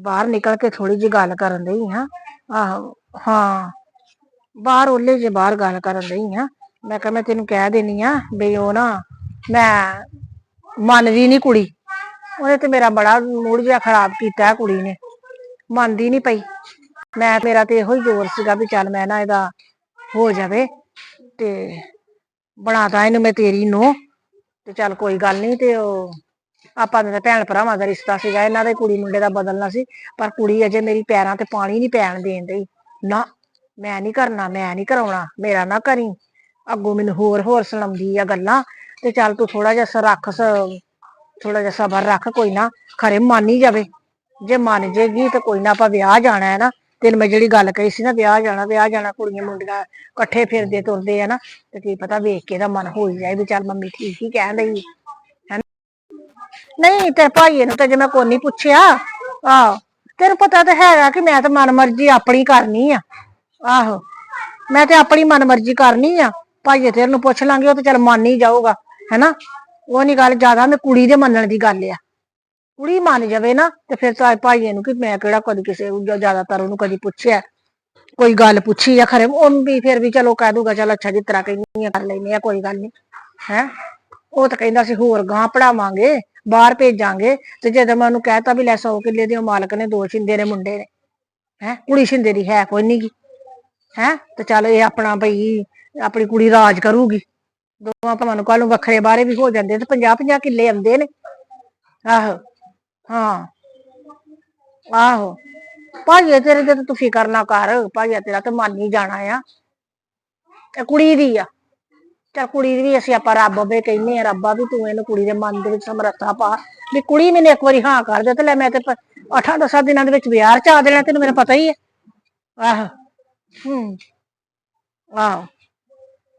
ਬਾਹਰ ਨਿਕਲ ਕੇ ਥੋੜੀ ਜਿਹੀ ਗੱਲ ਕਰਨ ਲਈ ਹਾਂ ਆਹੋ, ਹਾਂ। ਬਾਹਰ ਉਹਲੇ ਜੇ ਬਾਹਰ ਗੱਲ ਕਰਨ ਲਈ ਹਾਂ ਮੈਂ ਕਿਹਾ ਮੈਂ ਤੈਨੂੰ ਕਹਿ ਦੇਣੀ ਆ ਬਈ ਉਹ ਨਾ, ਮੈਂ ਮੰਨਦੀ ਨਹੀਂ ਕੁੜੀ। ਉਹਨੇ ਤੇ ਮੇਰਾ ਬੜਾ ਮੂਡ ਜਿਹਾ ਖਰਾਬ ਕੀਤਾ ਕੁੜੀ ਨੇ। ਮੰਨਦੀ ਨਹੀਂ ਪਈ। ਮੈਂ, ਮੇਰਾ ਤੇ ਇਹੋ ਹੀ ਜ਼ੋਰ ਸੀਗਾ ਵੀ ਚੱਲ ਮੈਂ ਨਾ ਇਹਦਾ ਹੋ ਜਾਵੇ ਤੇ ਬਣਾਤਾ ਇਹਨੂੰ ਮੈਂ ਤੇਰੀ ਨੂੰ। ਤੇ ਚੱਲ ਕੋਈ ਗੱਲ ਨਹੀਂ ਤੇ ਉਹ ਆਪਾਂ ਦੇ ਤਾਂ ਭੈਣ ਭਰਾਵਾਂ ਦਾ ਰਿਸ਼ਤਾ ਸੀਗਾ, ਇਹਨਾਂ ਦੇ ਕੁੜੀ ਮੁੰਡੇ ਦਾ ਬਦਲਣਾ ਸੀ, ਪਰ ਕੁੜੀ ਅਜੇ ਮੇਰੀ ਪੈਰਾਂ ਤੇ ਪਾਣੀ ਨਹੀਂ ਪੈਣ ਦੇਣ ਡਈ। ਨਾ, ਮੈਂ ਨਹੀਂ ਕਰਨਾ, ਮੈਂ ਨਹੀਂ ਕਰਾਉਣਾ, ਮੇਰਾ ਨਾ ਕਰੀ। ਅੱਗੋਂ ਮੈਨੂੰ ਹੋਰ ਹੋਰ ਸੁਣਾਉਂਦੀ ਆ ਗੱਲਾਂ, ਤੇ ਚੱਲ ਤੂੰ ਥੋੜਾ ਜਿਹਾ ਸ ਰੱਖ ਥੋੜਾ ਜਿਹਾ ਸਬਰ ਰੱਖ, ਕੋਈ ਨਾ, ਖਰੇ ਮੰਨ ਹੀ ਜਾਵੇ। ਜੇ ਮੰਨ ਜੇਗੀ ਤੇ ਕੋਈ ਨਾ ਆਪਾਂ ਵਿਆਹ ਜਾਣਾ ਹੈ ਨਾ, ਤੈਨੂੰ ਮੈਂ ਜਿਹੜੀ ਗੱਲ ਕਹੀ ਸੀ ਨਾ, ਵਿਆਹ ਜਾਣਾ ਵਿਆਹ ਜਾਣਾ, ਕੁੜੀਆਂ ਮੁੰਡਿਆਂ ਇਕੱਠੇ ਫਿਰਦੇ ਤੁਰਦੇ ਆ ਨਾ, ਤੇ ਕੀ ਪਤਾ ਵੇਖ ਕੇ ਦਾ ਮਨ ਹੋਈ ਜਾਏ ਵੀ ਚੱਲ ਮੰਮੀ ਠੀਕ ਹੀ ਕਹਿਣ ਰਹੀ ਨਹੀਂ ਤੇ ਭਾਈਏ ਨੂੰ ਤਾਂ ਜੇ ਮੈਂ ਕੋਈ ਨਹੀਂ ਪੁੱਛਿਆ, ਆਹੋ। ਤੈਨੂੰ ਪਤਾ ਤਾਂ ਹੈਗਾ ਕਿ ਮੈਂ ਤਾਂ ਮਨ ਮਰਜ਼ੀ ਆਪਣੀ ਕਰਨੀ ਆ। ਆਹੋ। ਮੈਂ ਤੇ ਆਪਣੀ ਮਨ ਮਰਜ਼ੀ ਕਰਨੀ ਆ। ਭਾਈਏ ਤੇਰੇ ਨੂੰ ਪੁੱਛ ਲਾਂਗੇ, ਉਹ ਤਾਂ ਚੱਲ ਮੰਨ ਹੀ ਜਾਊਗਾ, ਹੈਨਾ? ਉਹ ਨਹੀਂ ਗੱਲ ਜ਼ਿਆਦਾ ਮੈਂ ਕੁੜੀ ਦੇ ਮੰਨਣ ਦੀ ਗੱਲ ਆ। ਕੁੜੀ ਮੰਨ ਜਾਵੇ ਨਾ, ਤੇ ਫਿਰ ਤਾਂ ਭਾਈਏ ਨੂੰ ਕਿ ਮੈਂ ਕਿਹੜਾ ਕਦੀ ਕਿਸੇ ਜ਼ਿਆਦਾਤਰ ਉਹਨੂੰ ਕਦੀ ਪੁੱਛਿਆ। ਕੋਈ ਗੱਲ ਪੁੱਛੀ ਆ ਖਰੇ, ਉਹ ਵੀ ਫਿਰ ਵੀ ਚਲੋ ਕਹਿ ਦੂਗਾ, ਚਲ ਅੱਛਾ ਜਿਸ ਤਰ੍ਹਾਂ ਕਹਿੰਦੀ ਆ, ਕਰ ਲੈਨੇ ਆ, ਕੋਈ ਗੱਲ ਨਹੀਂ ਹੈ? ਉਹ ਤਾਂ ਕਹਿੰਦਾ ਸੀ ਹੋਰ ਗਾਂ ਪੜਾਵਾਂਗੇ ਬਾਹਰ ਭੇਜਾਂਗੇ ਤੇ ਜਦੋਂ ਮੈਂ ਉਹਨੂੰ ਕਹਿਤਾ ਵੀ ਲੈ 100 ਕਿੱਲੇ ਦੇ ਉਹ ਮਾਲਕ ਨੇ ਦੋ ਛਿੰਦੇ ਨੇ ਮੁੰਡੇ ਨੇ, ਹੈ, ਕੁੜੀ ਛਿੰਦੇ ਦੀ ਹੈ ਕੋਈ ਨੀ ਗੀ, ਹੈ, ਤੇ ਚੱਲ ਇਹ ਆਪਣਾ ਭਈ ਆਪਣੀ ਕੁੜੀ ਰਾਜ ਕਰੂਗੀ, ਦੋਵਾਂ ਭਾਵਾਂ ਨੂੰ ਕੱਲ ਨੂੰ ਵੱਖਰੇ ਬਾਰੇ ਵੀ ਹੋ ਜਾਂਦੇ ਤੇ 50 50 ਕਿੱਲੇ ਆਉਂਦੇ ਨੇ, ਆਹੋ, ਹਾਂ, ਆਹੋ, ਭਾਈਏ ਤੇਰੇ ਤੇ ਤਾਂ ਤੂੰ ਫਿਕਰ ਨਾ ਕਰ, ਭਾਈਆ ਤੇਰਾ ਤੇ ਮੰਨ ਹੀ ਜਾਣਾ ਆ, ਇਹ ਕੁੜੀ ਦੀ ਆ। ਚਲ ਕੁੜੀ ਦੀ ਵੀ ਅਸੀਂ ਆਪਾਂ ਰੱਬ ਦੇ ਕਹਿੰਨੇ ਆ ਰੱਬਾ ਵੀ ਤੂੰ ਇਹਨੂੰ ਕੁੜੀ ਦੇ ਮਨ ਦੇ ਵਿੱਚ ਸਮਰੱਥਾ ਪਾ। ਵੀ ਕੁੜੀ ਮੈਨੂੰ ਇੱਕ ਵਾਰੀ ਹਾਂ ਕਰ ਦੇ ਤੇ ਲੈ ਮੈਂ ਤੇ 8-10 ਦਿਨਾਂ ਦੇ ਵਿੱਚ ਵਿਆਹ ਚ ਆ ਦੇਣਾ, ਤੈਨੂੰ ਮੈਨੂੰ ਪਤਾ ਹੀ ਹੈ। ਆਹੋ, ਹੂੰ, ਆਹੋ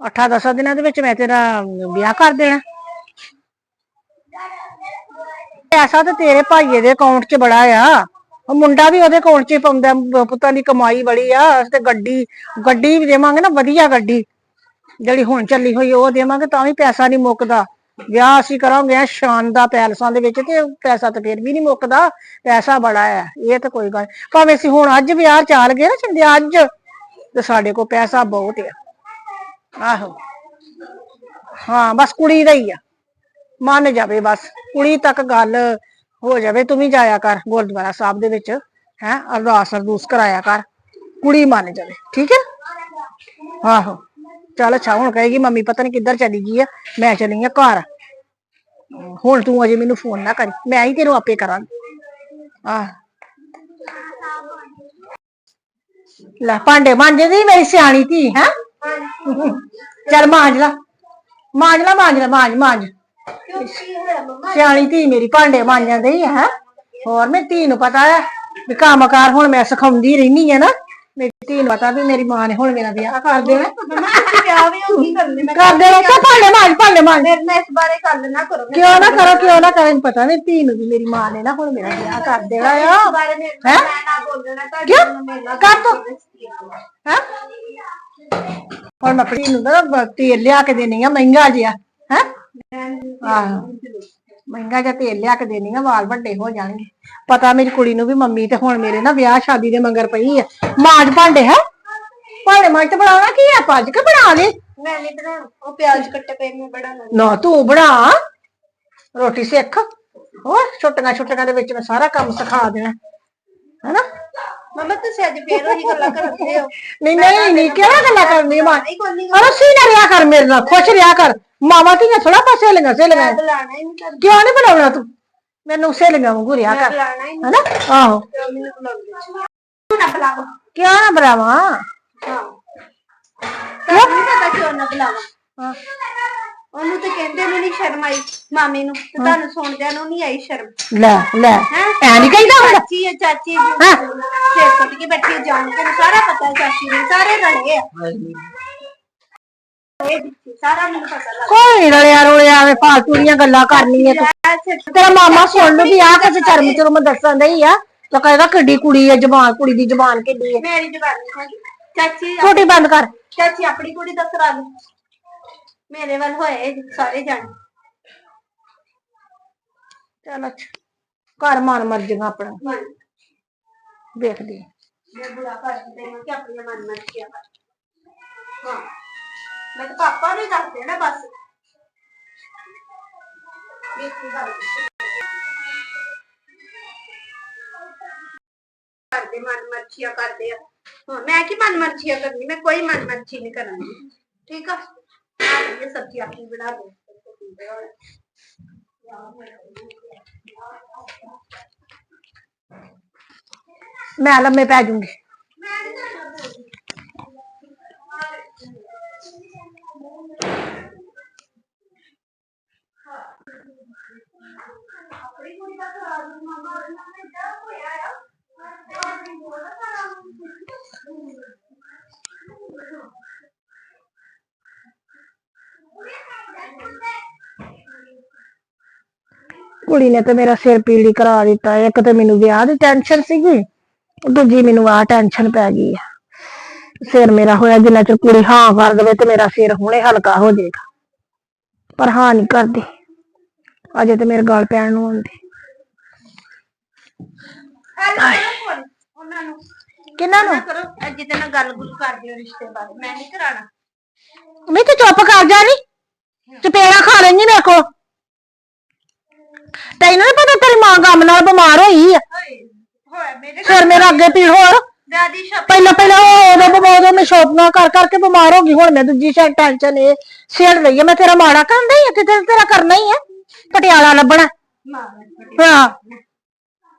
8-10 ਦਿਨਾਂ ਦੇ ਵਿੱਚ ਮੈਂ ਤੇਰਾ ਵਿਆਹ ਕਰ ਦੇਣਾ। ਪੈਸਾ ਤਾਂ ਤੇਰੇ ਭਾਈਏ ਦੇ ਅਕਾਊਂਟ 'ਚ ਬੜਾ ਆ। ਉਹ ਮੁੰਡਾ ਵੀ ਉਹਦੇ ਅਕਾਊਂਟ 'ਚ ਹੀ ਪਾਉਂਦਾ, ਪੁੱਤਾਂ ਦੀ ਕਮਾਈ ਬੜੀ ਆ, ਅਸੀਂ ਤੇ ਗੱਡੀ ਗੱਡੀ ਵੀ ਦੇਵਾਂਗੇ ਨਾ, ਵਧੀਆ ਗੱਡੀ। ਜਿਹੜੀ ਹੁਣ ਚੱਲੀ ਹੋਈ ਉਹ ਦੇਵਾਂਗੇ, ਤਾਂ ਵੀ ਪੈਸਾ ਨਹੀਂ ਮੁੱਕਦਾ। ਵਿਆਹ ਅਸੀਂ ਕਰਾਂਗੇ ਐਂ ਸ਼ਾਨ ਦਾ ਪੈਲਸਾਂ ਦੇ ਵਿੱਚ ਤੇ ਪੈਸਾ ਤਾਂ ਫਿਰ ਵੀ ਨਹੀਂ ਮੁੱਕਦਾ। ਪੈਸਾ ਬੜਾ ਹੈ, ਇਹ ਤਾਂ ਕੋਈ ਗੱਲ ਭਾਵੇਂ ਅਸੀਂ ਹੁਣ ਅੱਜ ਵਿਆਹ ਚਾਲ ਗਏ ਨਾ ਚੰਦੇ ਅੱਜ ਤੇ ਸਾਡੇ ਕੋਲ ਪੈਸਾ ਬਹੁਤ ਆ। ਆਹੋ। ਹਾਂ, ਬਸ ਕੁੜੀ ਦਾ ਹੀ ਆ। ਮੰਨ ਜਾਵੇ ਬਸ। ਕੁੜੀ ਤੱਕ ਗੱਲ ਹੋ ਜਾਵੇ, ਤੂੰ ਵੀ ਜਾਇਆ ਕਰ ਗੁਰਦੁਆਰਾ ਸਾਹਿਬ ਦੇ ਵਿੱਚ, ਹੈ, ਅਰਦਾਸ ਅਰਦੂਸ ਕਰਾਇਆ ਕਰ। ਕੁੜੀ ਮੰਨ ਜਾਵੇ, ਠੀਕ ਹੈ? ਆਹੋ। ਚੱਲ ਅੱਛਾ, ਹੁਣ ਕਹੇਗੀ ਮੰਮੀ ਪਤਾ ਨਹੀਂ ਕਿੱਧਰ ਚਲੀ ਗਈ ਆ, ਮੈਂ ਚਲੀ ਆ ਘਰ। ਹੁਣ ਤੂੰ ਅਜੇ ਮੈਨੂੰ ਫੋਨ ਨਾ ਕਰੀ, ਮੈਂ ਹੀ ਤੈਨੂੰ ਆਪੇ ਕਰਾਂਗੀ। ਆਹ। ਲੈ, ਭਾਂਡੇ ਮਾਂਜਦੀ ਮੇਰੀ ਸਿਆਣੀ ਧੀ, ਹੈ? ਚੱਲ ਮਾਂਜ ਲਾ। ਮਾਂਜ ਲਾ ਮਾਂਜ ਲਾ, ਮਾਂਜ ਮਾਂਜ। ਸਿਆਣੀ ਧੀ ਮੇਰੀ ਭਾਂਡੇ ਮਾਂਜਣ ਦੀ ਹੈ? ਹੋਰ ਮੇਰੀ ਧੀ ਨੂੰ ਪਤਾ ਹੈ ਵੀ ਕੰਮਕਾਰ ਹੁਣ ਮੈਂ ਸਿਖਾਉਂਦੀ ਰਹਿਨੀ ਆ ਨਾ। ਮੇਰੀ ਧੀ ਨੂੰ ਪਤਾ ਵੀ ਮੇਰੀ ਮਾਂ ਨੇ ਹੁਣ ਮੇਰਾ ਵਿਆਹ ਕਰ ਦੇਣਾ। ਵਿਆਹ ਵੀ ਉਹ ਕੀ ਕਰਨੇ ਮੈਂ ਕਰ ਦੇਣਾ ਕਿ ਭਾਂਡੇ ਮਾਂਜ ਭਾਂਡੇ ਮਾਂਜ। ਮੇਰੇ ਨਾਲ ਇਸ ਬਾਰੇ ਗੱਲ ਨਾ ਕਰੋ ਕਿਉਂ ਨਾ ਕਰੋ ਕਿਉਂ ਨਾ ਕਰੋ ਮੈਨੂੰ ਪਤਾ ਨਹੀਂ ਧੀ ਨੂੰ ਵੀ ਮੇਰੀ ਮਾਂ ਨੇ ਨਾ ਹੁਣ ਮੇਰਾ ਵਿਆਹ ਕਰ ਦੇਣਾ ਆ। ਇਸ ਬਾਰੇ ਮੇਰੇ ਨਾਲ ਹੈਂ? ਮੈਂ ਨਾ ਬੋਲਣਾ ਤੁਹਾਡੇ ਕਿਉਂ? ਨਾਲ ਮੇਰੇ ਨਾਲ ਕਰ ਤੂੰ। ਹੈ? ਹੁਣ ਮੈਂ ਆਪਣੀ ਨੂੰ ਨਾ ਬ- ਤੇਲ ਲਿਆ ਕੇ ਦੇਣੀ ਆ ਮਹਿੰਗਾ ਜਿਹਾ। ਹੈ? ਆਹੋ। ਮਹਿੰਗਾ ਜਿਹਾ ਤੇਲ ਲਿਆ ਕੇ ਦੇਣੀ ਆ ਵਾਲ ਵੱਡੇ ਹੋ ਜਾਣਗੇ। ਪਤਾ ਮੇਰੀ ਕੁੜੀ ਨੂੰ ਵੀ ਮੰਮੀ ਤੇ ਹੁਣ ਮੇਰੇ ਨਾ ਵਿਆਹ ਸ਼ਾਦੀ ਦੇ ਮੰਗਰ ਪਈ ਆ। ਮਾਂਜ ਭਾਂਡੇ ਹੈ? ਭਾਂਡੇ ਮਾਂਜ ਤੇ ਬਣਾਉਣਾ ਕੀ ਆ? ਭੱਜ ਕੇ ਬਣਾ ਲੈ ਮੈਂ ਨਹੀਂ ਬਣਾਉਣਾ ਉਹ ਪਿਆਜ਼ ਕੱਟੇ ਪਏ ਮੈਂ ਨਾ। ਨਾ ਤੂੰ ਬਣਾ। ਰੋਟੀ ਸਿੱਖ। ਹੋਰ ਛੋਟੀਆਂ ਛੋਟੀਆਂ ਦੇ ਵਿੱਚ ਮੈਂ ਸਾਰਾ ਕੰਮ ਸਿਖਾ ਦੇਣਾ। ਹੈਨਾ? ਮਮਾ ਤੁਸੀਂ ਅੱਜ ਫੇਰ ਉਹੀ ਗੱਲਾਂ ਕਰਦੇ ਹੋ। ਨਹੀਂ ਨਹੀਂ ਨਹੀਂ ਕਿਹੜਾ ਗੱਲਾਂ ਕਰਨੀ ਮਾਂ? ਨਹੀਂ ਕੋਈ ਨਹੀਂ ਅਰਸੀ ਨਾ ਰਿਆ ਕਰ ਮੇਰੇ ਨਾਲ ਖੁਸ਼ ਰਿਆ ਕਰ। ਮਾਵਾ ਧੀਆਂ ਥੋੜਾ ਪਾਸੇ ਲੰਗਾ ਸੇ ਲੰਗਾ ਬੁਲਾਣਾ ਹੀ ਨਹੀਂ ਕਰਦਾ। ਕਿਉਂ ਨਹੀਂ ਬੁਲਾਉਣਾ ਤੂੰ? ਮੈਨੂੰ ਸਹੇਲੀਆਂ ਵਾਂਗੂ ਰਿਆ ਕਰ। ਬੁਲਾਣਾ ਹੀ ਨਹੀਂ ਹੈਨਾ? ਆਹੋ। ਕਿਉਂ ਮੈਨੂੰ ਬੁਲਾਉਂਦੇ? ਤੂੰ ਨਾ ਬੁਲਾਵਾ? ਕਿਉਂ ਨਾ ਬੁਲਾਵਾਂ? ਹਾਂ। ਕਿਉਂ ਨਾ ਬੁਲਾਵਾ? ਹਾਂ। ਉਹਨੂੰ ਤੇ ਕਹਿੰਦੇ ਨੂੰ ਨਹੀਂ ਸ਼ਰਮ ਆਈ ਮਾਮੀ ਨੂੰ ਤੇ ਤੁਹਾਨੂੰ ਸੁਣਦਿਆਂ ਨੂੰ ਨਹੀਂ ਆਈ ਸ਼ਰਮ। ਲੈ ਲੈ ਐ ਨਹੀਂ ਕਹਿੰਦਾ ਹੁੰਦਾ ਚਾਚੀ ਹੈ। ਚਾਚੀ ਸਿਰ ਕੁੱਟ ਕੇ ਬੈਠੀ ਹੈ, ਜਾਣ ਕੇ ਨੂੰ ਸਾਰਾ ਪਤਾ ਹੈ ਚਾਚੀ ਨੂੰ ਸਾਰੇ ਰਲੇ ਆ। ਇਹ ਦਿੱਤੀ, ਸਾਰਾ ਮੈਨੂੰ ਪਤਾ ਲੱਗ ਕੋਈ ਨੀ ਰਲਿਆ ਰੋਲਿਆ ਐਵੇਂ ਫਾਲਤੂ ਦੀਆਂ ਗੱਲਾਂ ਕਰਨੀਆਂ ਤੂੰ। ਗਿਆ ਸਿਰ ਤੇਰਾ ਮਾਮਾ ਸੁਣ ਲੂ ਵੀ ਆ ਕੇ ਚਰਮ ਚਰਮ ਦੱਸਣ ਡਈ ਆ। ਤਾਂ ਕਹੇਗਾ ਕਿੱਡੀ ਕੁੜੀ ਆ ਜ਼ਬਾਨ ਕੁੜੀ ਦੀ ਜ਼ਬਾਨ ਕਿੱਡੀ ਆ। ਮੇਰੀ ਜ਼ਬਾਨ ਨਹੀਂ ਹੈਗੀ। ਚਾਚੀ ਛੋਟੀ ਬੰਦ ਕਰ। ਚਾਚੀ ਆਪਣੀ ਕੁੜੀ ਦਾ ਕਰਾ ਲਓ ਮੇਰੇ ਵੱਲ ਹੋਏ ਸਾਰੇ ਜਾਣੇ ਚੱਲ ਅੱਛਾ ਘਰ ਮਨ ਮਰਜ਼ੀਆਂ ਆਪਣਾ ਮੰਨ ਵੇਖਦੀ ਆਂ। ਮੈਂ ਬੁਰਾ ਕਰ ਤੈਨੂੰ ਕਿ ਆਪਣੀਆਂ ਮਨ ਮਰਜ਼ੀਆਂ ਕਰ ਹਾਂ ਮੈਂ ਤਾਂ ਪਾਪਾ ਨੂੰ ਹੀ ਦੱਸ ਦੇਣਾ ਬਸ ਵੇਖੀ ਗੱਲ ਕਰਦੇ ਮਨ ਮਰਜ਼ੀਆਂ ਕਰਦੇ ਆ ਹਾਂ ਮੈਂ ਕੀ ਮਨ ਮਰਜ਼ੀਆਂ ਕਰਨੀ ਮੈਂ ਕੋਈ ਮਨ ਮਰਜ਼ੀ ਨਹੀਂ ਕਰਾਂਗੀ ਠੀਕ ਆ ਆ ਇਹ ਸਬਜ਼ੀ ਆਪਣੀ ਬਣਾ ਦੇ ਮੈਂ ਲੰਮੇ ਪੈ ਜੂੰਗੀ ਮੈਂ ਨਹੀਂ ਕਰਨਾ ਆਪਣੀ ਕੁੜੀ ਨੇ ਤੇ ਮੇਰਾ ਸਿਰ ਪੀਲੀ ਕਰਾ ਦਿੱਤਾ ਇੱਕ ਤੇ ਮੈਨੂੰ ਵਿਆਹ ਦੀ ਟੈਨਸ਼ਨ ਸੀਗੀ ਦੂਜੀ ਮੈਨੂੰ ਆ ਟੈਨਸ਼ਨ ਪੈ ਗਈ ਆ। ਸਿਰ ਮੇਰਾ ਹੋਇਆ ਜਿੰਨਾ ਚਿਰ ਕੁੜੀ ਹਾਂ ਕਰ ਦੇਵੇ ਤੇ ਮੇਰਾ ਸਿਰ ਹੁਣੇ ਹਲਕਾ ਹੋ ਜਾਏਗਾ। ਪਰ ਹਾਂ ਨਹੀਂ ਕਰਦੀ। ਅਜੇ ਤੇ ਮੇਰੇ ਗਲ ਪੈਣ ਨੂੰ ਆਉਂਦੀ। ਉਹਨਾਂ ਨੂੰ। ਕਿੰਨਾ ਨੂੰ? ਨਾ ਕਰੋ ਅੱਜ ਜਿੱਦਾਂ ਨਾਲ ਗੱਲ ਗੁੱਲ ਕਰਦੇ ਹੋ ਰਿਸ਼ਤੇ ਬਾਰੇ। ਮੈਂ ਨਹੀਂ ਕਰਾਣਾ ਮੈਂ ਤੇ ਚੁੱਪ ਕਰ ਜਾ ਨੀ। ਚਪੇੜਾ ਖਾ ਲੈਣੀ ਮੇਰੇ ਕੋ ਤੈਨੂੰ ਨੀ ਪਤਾ ਤੇਰੀ ਮਾਂ ਗਮ ਨਾਲ ਬਿਮਾਰ ਹੋਈ ਆ? ਹੋਏ ਹੋਇਆ ਮੇਰੇ ਸਿਰ ਮੇਰਾ ਅੱਗੇ ਪੀੜ ਹੋਰ? ਦਾਦੀ ਪਹਿਲਾਂ ਪਹਿਲਾਂ ਉਹ ਉਦੋਂ ਬਿਮਾਰ ਮੈਂ ਸ਼ੋਪਿੰਗ ਕਰ ਕਰਕੇ ਬਿਮਾਰ ਹੋ ਗਈ ਹੁਣ ਮੈਂ ਦੂਜੀ ਸ਼ਾਇਦ ਟੈਨਸ਼ਨ ਇਹ ਛੇੜ ਰਹੀ ਹੈ ਮੈਂ ਤੇਰਾ ਮਾੜਾ ਕਰਦਾ ਹੀ ਆ ਤੇ ਤੇਰਾ ਕਰਨਾ ਹੀ ਆ। ਪਟਿਆਲਾ ਲੱਭਣਾ। ਹਾਂ।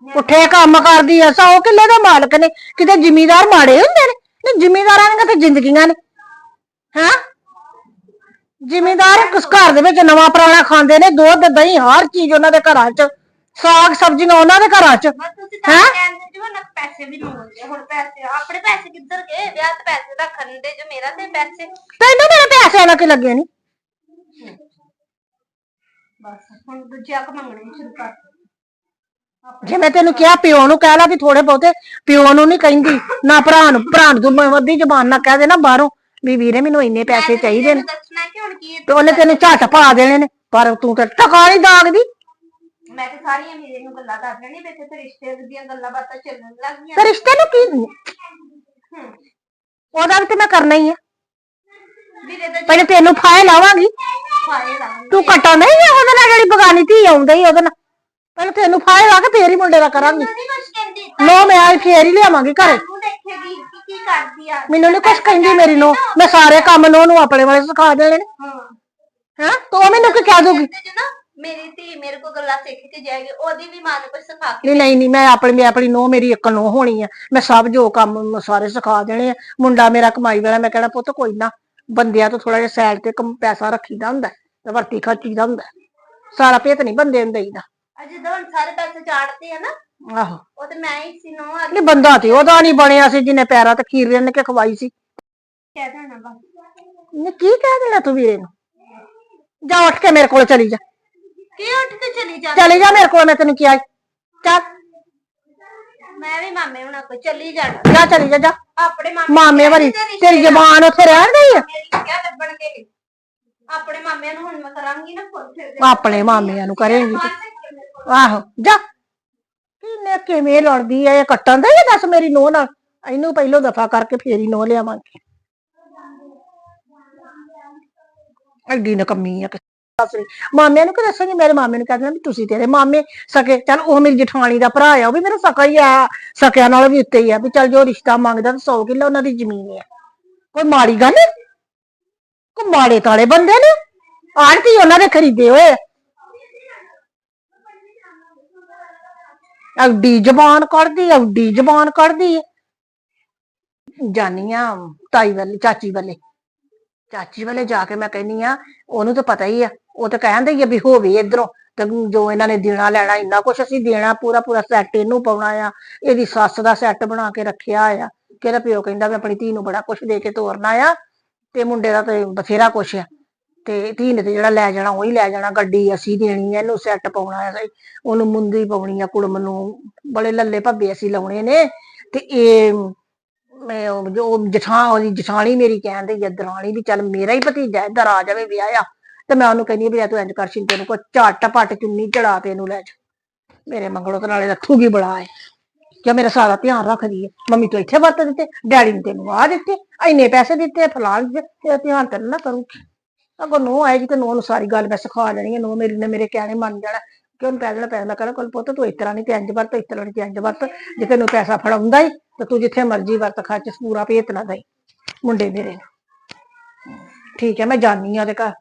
ਉੱਠੇ ਕੰਮ ਕਰਦੀ ਐ ਸੌ ਕਿੱਲੇ ਦਾ ਮਾਲਕ ਨੇ। ਕਿਤੇ ਜ਼ਿਮੀਦਾਰ ਮਾੜੇ ਹੁੰਦੇ ਨੇ। ਨਹੀਂ ਜ਼ਿਮੀਦਾਰਾਂ ਦੀਆਂ ਤੇ ਜ਼ਿੰਦਗੀਆਂ ਨੇ। ਹਾਂ? ਜ਼ਿਮੀਦਾਰ ਕਿਸ ਘਰ ਦੇ ਵਿੱਚ ਨਵਾਂ ਪੁਰਾਣਾ ਖਾਂਦੇ ਨੇ ਦੁੱਧ ਦਹੀਂ ਹਰ ਚੀਜ਼ ਉਹਨਾਂ ਦੇ ਘਰਾਂ 'ਚ ਸਾਗ ਸਬਜ਼ੀਆਂ ਉਹਨਾਂ ਦੇ ਘਰਾਂ 'ਚ ਬਸ ਤੁਸੀਂ ਤਾਂ ਕਹਿੰਦੇ ਜੋ ਨਾ ਪੈਸੇ ਵੀ ਮੰਗਦੇ ਹੁਣ ਪੈਸੇ ਆਪਣੇ ਪੈਸੇ ਕਿੱਧਰ ਗਏ? ਵਿਆਹ ਤੇ ਪੈਸੇ ਰੱਖਣ ਦੇ ਜੋ ਮੇਰਾ ਤੇ ਪੈਸੇ। ਤੈਨੂੰ ਮੇਰੇ ਪੈਸੇ ਨਾਲ ਕੀ ਲੱਗੇ ਨਹੀਂ ਬਸ ਹੁਣ ਦੂਜੇ ਅੱਖ ਮੰਗਣੇ ਸ਼ੁਰੂ ਕਰ ਜੇ ਮੈਂ ਤੈਨੂੰ ਕਿਹਾ ਪਿਓ ਨੂੰ ਕਹਿ ਲਾ ਕਿ ਥੋੜੇ ਬਹੁਤੇ ਪਿਓ ਨੂੰ ਨਹੀਂ ਕਹਿੰਦੀ ਨਾ ਭਰਾ ਨੂੰ ਭਰਾ ਨੂੰ ਤੂੰ ਵੱਡੀ ਜ਼ਬਾਨ ਨਾਲ ਕਹਿ ਦੇ ਨਾ ਬਾਹਰੋਂ। ਵੀ ਵੀਰੇ ਮੈਨੂੰ ਇੰਨੇ ਪੈਸੇ ਚਾਹੀਦੇ ਨੇ। ਦੱਸਣਾ ਕਿ ਹੁਣ ਕੀ ਤੇ ਉਹਨੇ ਤੈਨੂੰ ਝੱਟ ਪਾ ਦੇਣੇ ਨੇ ਪਰ ਤੂੰ ਤਾਂ ਟਕਾ ਨਹੀਂ ਦਾਗਦੀ ਮੈਂ ਤੇ ਸਾਰੀਆਂ ਮੇਰੇ ਨੂੰ ਗੱਲਾਂ ਦੱਸ ਦੇਣੀ ਵਿੱਚ ਤੇ ਰਿਸ਼ਤੇ ਦੀਆਂ ਗੱਲਾਂ ਬਾਤਾਂ ਚੱਲਣ ਲੱਗ ਗਈਆਂ ਤੇ ਰਿਸ਼ਤੇ ਨੂੰ ਕੀ ਹੂੰ। ਉਹਦਾ ਵੀ ਤੇ ਮੈਂ ਕਰਨਾ ਹੀ ਆ। ਵੀਰੇ ਦਾ ਪਹਿਲੇ ਤੈਨੂੰ ਫਾਇਲ ਲਾਉਂਗੀ ਤੂੰ ਕੱਟਾ ਨਹੀਂ ਆ ਉਹਦੇ ਨਾਲ ਜਿਹੜੀ ਬਗਾਨੀ ਧੀ ਆਉਂਦੀ ਹੀ ਉਹਦੇ ਨਾਲ। ਪਹਿਲੇ ਤੈਨੂੰ ਫਾਇਲ ਲਾ ਕੇ ਫੇਰ ਹੀ ਮੁੰਡੇ ਦਾ ਕਰਾਂਗੀ। ਨੋ ਮੈਂ ਆਈ ਫੇਰ ਹੀ ਲਿਆਵਾਂਗੀ ਘਰੇ। ਤੂੰ ਦੇਖੇਗੀ। ਕਿ ਕਰਦੀ ਆ? ਮੈਨੂੰ ਨਹੀਂ ਕੁਛ ਕਹਿੰਦੀ ਮੇਰੀ ਨੋ। ਮੈਂ ਸਾਰੇ ਕੰਮ ਨੋ ਨੂੰ ਆਪਣੇ ਵਾਲੇ ਸਿਖਾ ਦੇਣੇ ਨੇ। ਹਾਂ। ਹਾਂ? ਤੂੰ ਮੈਨੂੰ ਕੀ ਕਹਿ ਦੂਗੀ ਤੇ ਜੋ ਨਾ ਮੇਰੀ ਧੀ ਮੇਰੇ ਕੋਲ ਗੱਲਾਂ ਸਿੱਖ ਕੇ ਜਾਏਗੀ ਉਹਦੀ ਵੀ ਮਾਂ ਨੂੰ ਕੁਝ ਸਿਖਾ ਕੇ ਨਹੀਂ ਨਹੀਂ ਨਹੀਂ ਮੈਂ ਆਪਣੀ ਮੈਂ ਆਪਣੀ ਨੋ ਮੇਰੀ ਇੱਕ ਨੋ ਹੋਣੀ ਆ। ਮੈਂ ਸਭ ਜੋ ਕੰਮ ਮੈਂ ਸਾਰੇ ਸਿਖਾ ਦੇਣੇ ਆ। ਮੁੰਡਾ ਮੇਰਾ ਕਮਾਈ ਵਾਲਾ ਮੈਂ ਕਹਿਣਾ ਪੁੱਤ ਕੋਈ ਨਾ। ਬੰਦਿਆਂ ਤੋਂ ਥੋੜਾ ਜਿਹਾ ਸਾਈਡ ਤੇ ਕਮ ਪੈਸਾ ਰੱਖੀਦਾ ਹੁੰਦਾ ਹੈ, ਤੇ ਵਰਤੀ ਖਰਚੀਦਾ ਹੁੰਦਾ ਹੈ। ਸਾਰਾ ਭੇਤ ਨਹੀਂ ਬੰਦੇ ਨੂੰ ਦੇਈਦਾ। ਅੱਜ ਜਦੋਂ ਹੁਣ ਸਾਰੇ ਪੈਸੇ ਚਾੜਦੇ ਆ ਨਾ ਆਹੋ। ਉਹ ਤੇ ਮੈਂ ਹੀ ਸੀ ਨੋ ਆ ਨਹੀਂ ਬੰਦਾ ਤੇ ਉਹਦਾ ਨਹੀਂ ਬਣਿਆ ਸੀ ਜਿਹਨੇ ਪੈਰਾਂ ਤੇ ਖੀਰ ਰਿੰਨ ਕੇ ਖਵਾਈ ਸੀ। ਕਹਿ ਦੇਣਾ ਬਸ। ਨੇ ਕੀ ਕਹਿ ਦੇਣਾ ਤੂੰ ਵੀਰੇ ਨੂੰ? ਜਾ ਉੱਠ ਕੇ ਮੇਰੇ ਕੋਲ ਚਲੀ ਜਾ। ਕੀ ਉੱਠ ਕੇ ਚਲੀ ਜਾ? ਚਲੀ ਜਾ ਮੇਰੇ ਕੋਲ ਮੈਂ ਤੈਨੂੰ ਕਿਹਾ ਸੀ। ਚੱਲ। ਮੈਂ ਵੀ ਮਾਮੇ ਹੁਣਾਂ ਕੋਲ ਚਲੀ ਜਾਣਾ। ਜਾ ਚਲੀ ਜਾ ਜਾ। ਆਪਣੇ ਮਾਮੇ ਮਾਮੇ ਵਾਰੀ ਤੇਰੀ ਜ਼ਬਾਨ ਉੱਥੇ ਰਹਿਣ ਗਈ ਆ? ਮੇਰੀ ਕਿਆ ਲੱਭਣ ਕੇ। ਆਪਣੇ ਮਾਮਿਆਂ ਨੂੰ ਹੁਣ ਮੈਂ ਕਰਾਂਗੀ ਨਾ ਫਿਰ ਆਪਣੇ ਮਾਮਿਆਂ ਨੂੰ ਕਰੇਂਗੀ। ਤੂੰ। ਆਹੋ ਜਾ। ਕਿੰਨੇ ਕਿਵੇਂ ਲੜਦੀ ਐ ਇਹ ਕੱਟਣ ਦਾ ਇਹ ਦੱਸ ਮੇਰੀ ਨੋਹ ਨਾਲ। ਇਹਨੂੰ ਪਹਿਲੋਂ ਦਫਾ ਕਰਕੇ ਫੇਰ ਹੀ ਨੋਹ ਲਿਆਵਾਂਗੇ। ਐਡੀ ਨਕਮੀ ਆ ਕਿ ਦੱਸ ਮਾਮਿਆਂ ਨੂੰ ਕਿ ਦੱਸਾਂਗੀ ਮੇਰੇ ਮਾਮੇ ਨੂੰ ਕਹਿੰਦੇ ਵੀ ਤੁਸੀਂ ਤੇਰੇ ਮਾਮੇ ਸਕੇ। ਚੱਲ ਉਹ ਮੇਰੀ ਜਠਾਣੀ ਦਾ ਭਰਾ ਆ, ਉਹ ਵੀ ਮੇਰਾ ਸਕਾ ਹੀ ਆ। ਸਕਿਆ ਨਾਲ ਵੀ ਉੱਤੇ ਹੀ ਆ ਵੀ ਚੱਲ ਜੋ ਰਿਸ਼ਤਾ ਮੰਗਦਾ ਤਾਂ 100 ਕਿੱਲਾ ਉਹਨਾਂ ਦੀ ਜ਼ਮੀਨ ਆ। ਕੋਈ ਮਾੜੀ ਗੱਲ ਕੋਈ ਮਾੜੇ ਤਾਲੇ ਬੰਦੇ ਨੇ? ਆੜਤੀ ਉਹਨਾਂ ਦੇ ਖਰੀਦੇ ਹੋਏ। ਆ ਐਡੀ ਜ਼ਬਾਨ ਕੱਢਦੀ ਐਡੀ ਜ਼ਬਾਨ ਕੱਢਦੀ। ਹੈ ਜਾਨੀਆਂ ਤਾਈ ਵਾਲੀ, ਚਾਚੀ ਵਾਲੇ। ਚਾਚੀ ਵਾਲੇ ਜਾ ਕੇ ਮੈਂ ਕਹਿੰਨੀ ਆ, ਉਹਨੂੰ ਤਾਂ ਪਤਾ ਹੀ ਆ, ਉਹ ਤਾਂ ਕਹਿੰਦੇ ਹੀ ਆ ਵੀ ਹੋਵੇ ਇਧਰੋਂ। ਤੇ ਜੋ ਇਹਨਾਂ ਨੇ ਦੇਣਾ ਲੈਣਾ, ਇੰਨਾ ਕੁਛ ਅਸੀਂ ਦੇਣਾ, ਪੂਰਾ ਪੂਰਾ ਸੈੱਟ ਇਹਨੂੰ ਪਾਉਣਾ ਆ। ਇਹਦੀ ਸੱਸ ਦਾ ਸੈੱਟ ਬਣਾ ਕੇ ਰੱਖਿਆ ਆ। ਕਿਹਦਾ ਪਿਓ ਕਹਿੰਦਾ ਵੀ ਆਪਣੀ ਧੀ ਨੂੰ ਬੜਾ ਕੁਛ ਦੇ ਕੇ ਤੋਰਨਾ ਆ, ਤੇ ਮੁੰਡੇ ਦਾ ਤੇ ਬਥੇਰਾ ਕੁਛ ਆ। ਤੇ ਧੀ ਨੇ ਤੇ ਜਿਹੜਾ ਲੈ ਜਾਣਾ ਉਹੀ ਲੈ ਜਾਣਾ, ਗੱਡੀ ਅਸੀਂ ਦੇਣੀ ਆ, ਇਹਨੂੰ ਸੈੱਟ ਪਾਉਣਾ ਆ ਉਹਨੂੰ ਮੁੰਦੀ ਪਾਉਣੀ ਆ, ਕੁੜਮ ਨੂੰ। ਬੜੇ ਲੱਲੇ ਭੱਬੇ ਅਸੀਂ ਲਾਉਣੇ ਨੇ। ਤੇ ਇਹ ਮੈਂ ਉਹ ਜੋ ਜਠਾਂ, ਉਹਦੀ ਜਠਾਣੀ ਮੇਰੀ ਕਹਿੰਦੀ ਆ, ਦਰਾਣੀ ਵੀ ਚੱਲ ਮੇਰਾ ਹੀ ਭਤੀਜਾ ਇੱਧਰ ਆ ਜਾਵੇ ਵਿਆਹਿਆ ਤੇ ਮੈਂ ਉਹਨੂੰ ਕਹਿੰਦੀ ਆ ਵੀ ਤੂੰ ਇੰਜ ਕਰ ਸ਼ਿੰਦੇ ਨੂੰ ਕੋ ਝੱਟ ਪੱਟ ਚੁੰਨੀ ਚੜਾ ਤੇ ਇਹਨੂੰ ਲੈ ਜਾ। ਮੇਰੇ ਮੰਗਲੋ ਤੇ ਨਾਲੇ ਰੱਖੂਗੀ ਬੜਾ ਹੈ ਕਿ ਮੇਰਾ ਸਾਰਾ ਧਿਆਨ ਰੱਖਦੀ ਹੈ ਮੰਮੀ ਤੂੰ ਇੱਥੇ ਵਰਤ ਦਿੱਤੇ, ਡੈਡੀ ਨੇ ਤੈਨੂੰ ਆ ਦਿੱਤੇ, ਇੰਨੇ ਪੈਸੇ ਦਿੱਤੇ, ਫਲਾਣ ਤੇ ਧਿਆਨ ਤੈਨੂੰ ਨਾ ਕਰੂਗੀ। ਅਗੋ ਨੋ ਆਏਗੀ ਤੇ ਨੋ ਨੂੰ ਸਾਰੀ ਗੱਲ ਮੈਂ ਸਿਖਾ ਦੇਣੀ ਹੈ ਨੋ ਮੇਰੀ ਨੇ ਮੇਰੇ ਕਹਿਣੇ ਮੰਨ ਜਾਣਾ ਕਿ ਉਹਨੂੰ ਪੈਸੇ ਪੈਸੇ ਮੈਂ ਕਹਿੰਦਾ ਕੋਲ ਪੁੱਤ ਤੂੰ ਇਸ ਤਰ੍ਹਾਂ ਨਹੀਂ ਤੇ ਇੰਜ ਵਰਤ, ਇਸ ਤਰ੍ਹਾਂ ਨਹੀਂ ਤੇ ਇੰਜ ਵਰਤ, ਜੇ ਤੈਨੂੰ ਪੈਸਾ ਫੜਾਉਂਦਾ ਹੀ ਤੇ ਤੂੰ ਜਿੱਥੇ ਮਰਜ਼ੀ ਵਰਤ ਖਰਚ, ਪੂਰਾ ਭੇਤ ਨਾ ਦਈ ਮੁੰਡੇ ਮੇਰੇ ਨੂੰ। ਠੀਕ ਹੈ, ਮੈਂ ਜਾਣੀ ਆ ਉਹਦੇ ਘਰ।